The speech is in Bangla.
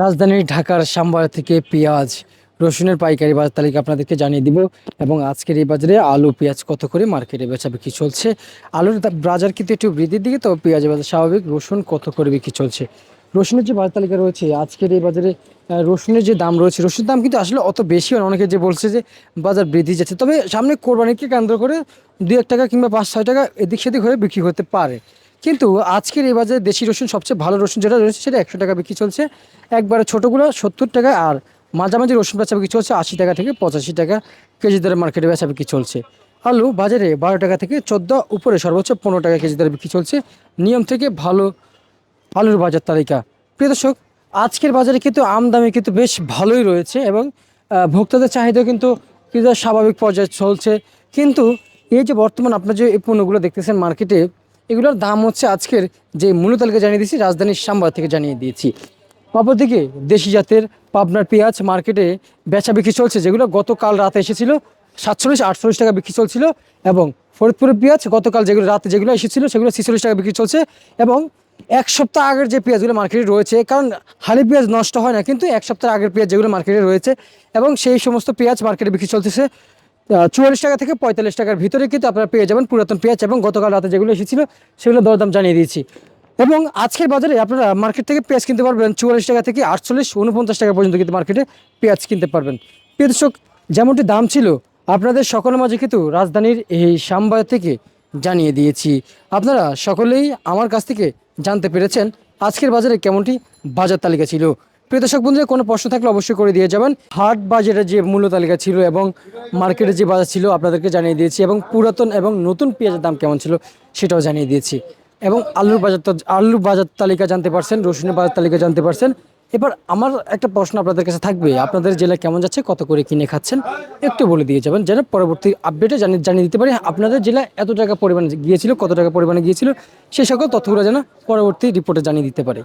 রাজধানীর ঢাকার শ্যামবাজার থেকে পেঁয়াজ, রসুনের পাইকারি বাজার তালিকা আপনাদেরকে জানিয়ে দিব এবং আজকের এই বাজারে আলু, পেঁয়াজ কত করে মার্কেটে বেচা বিক্রি চলছে? আলুর বাজার কিন্তু একটু বৃদ্ধির দিকে, তো পেঁয়াজের বাজার স্বাভাবিক, রসুন কত করে বিক্রি চলছে? রসুনের যে বাজার তালিকা রয়েছে, আজকের এই বাজারে রসুনের যে দাম রয়েছে, রসুনের দাম কিন্তু আসলে অত বেশি হয়। অনেকে যে বলছে যে বাজার বৃদ্ধি যাচ্ছে, তবে সামনে কোরবানিকে কেন্দ্র করে দু এক টাকা কিংবা পাঁচ ছয় টাকা এদিক সেদিক হয়ে বিক্রি হতে পারে। কিন্তু আজকের এই বাজারে দেশি রসুন সবচেয়ে ভালো রসুন যেটা রয়েছে, সেটা একশো টাকা বিক্রি চলছে। একবারে ছোটোগুলো সত্তর টাকা আর মাঝামাঝি রসুন বেচা বিক্রি চলছে আশি টাকা থেকে পঁচাশি টাকা কেজি দরে মার্কেটে বেচা বিক্রি চলছে। আলু বাজারে বারো টাকা থেকে চোদ্দ, উপরে সর্বোচ্চ পনেরো টাকা কেজি দরে বিক্রি চলছে। নিয়ম থেকে ভালো আলুর বাজার তালিকা। প্রিয় দর্শক, আজকের বাজারে কিন্তু আমদামি কিন্তু বেশ ভালোই রয়েছে এবং ভোক্তাদের চাহিদা কিন্তু কিন্তু স্বাভাবিক পর্যায়ে চলছে। কিন্তু এই যে বর্তমান আপনার যে এই পণ্যগুলো দেখতেছেন মার্কেটে এগুলোর দাম হচ্ছে আজকের যে মূল্য তালিকা জানিয়ে দিয়েছি, রাজধানীর শ্যামবাজার থেকে জানিয়ে দিয়েছি। অপরদিকে দেশি জাতের পাবনার পেঁয়াজ মার্কেটে বেচা বিক্রি চলছে, যেগুলো গতকাল রাতে এসেছিল, সাতচল্লিশ, আটচল্লিশ টাকা বিক্রি চলছিল এবং ফরিদপুরের পেঁয়াজ গতকাল যেগুলো, রাতে যেগুলো এসেছিল, সেগুলো ছিচল্লিশ টাকা বিক্রি চলছে এবং এক সপ্তাহ আগের যে পেঁয়াজগুলো মার্কেটে রয়েছে, কারণ হালি পেঁয়াজ নষ্ট হয় না, কিন্তু এক সপ্তাহ আগের পেঁয়াজ যেগুলো মার্কেটে রয়েছে এবং সেই সমস্ত পেঁয়াজ মার্কেটে বিক্রি চলতেছে। চুয়াল্লিশ টাকা থেকে পঁয়তাল্লিশ টাকার ভিতরে কিন্তু আপনারা পেয়ে যাবেন পুরাতন পেঁয়াজ এবং গতকাল রাতে যেগুলো এসেছিল সেগুলো দরদাম জানিয়ে দিয়েছি। এবং আজকের বাজারে আপনারা মার্কেট থেকে পেঁয়াজ কিনতে পারবেন, চুয়াল্লিশ টাকা থেকে আটচল্লিশ উনপঞ্চাশ টাকা পর্যন্ত কিন্তু মার্কেটে পেঁয়াজ কিনতে পারবেন। দর্শক, যেমনটি দাম ছিল, আপনাদের সকলের মাঝে কিন্তু রাজধানীর এই শ্যামবাজার থেকে জানিয়ে দিয়েছি। আপনারা সকলেই আমার কাছ থেকে জানতে পেরেছেন আজকের বাজারে কেমনটি বাজার তালিকা ছিল। প্রিয় দর্শক বন্ধুরা, কোনো প্রশ্ন থাকলে অবশ্যই করে দিয়ে যাবেন। হাট বাজারের যে মূল্য তালিকা ছিল এবং মার্কেটের যে বাজার ছিল আপনাদেরকে জানিয়ে দিয়েছি এবং পুরাতন এবং নতুন পেঁয়াজের দাম কেমন ছিল সেটাও জানিয়ে দিয়েছি। এবং আলুর বাজার আলুর বাজার তালিকা জানতে পারছেন, রসুনের বাজার তালিকা জানতে পারছেন। এবার আমার একটা প্রশ্ন আপনাদের কাছে থাকবে, আপনাদের জেলা কেমন যাচ্ছে, কত করে কিনে খাচ্ছেন? একটু বলে দিয়ে যাবেন, যেন পরবর্তী আপডেটে জানিয়ে জানিয়ে দিতে পারি। আপনাদের জেলা এত টাকা পরিমাণে গিয়েছিল, কত টাকা পরিমাণে গিয়েছিল সেই সকল তথ্যগুলো যেন পরবর্তী রিপোর্টে জানিয়ে দিতে পারে।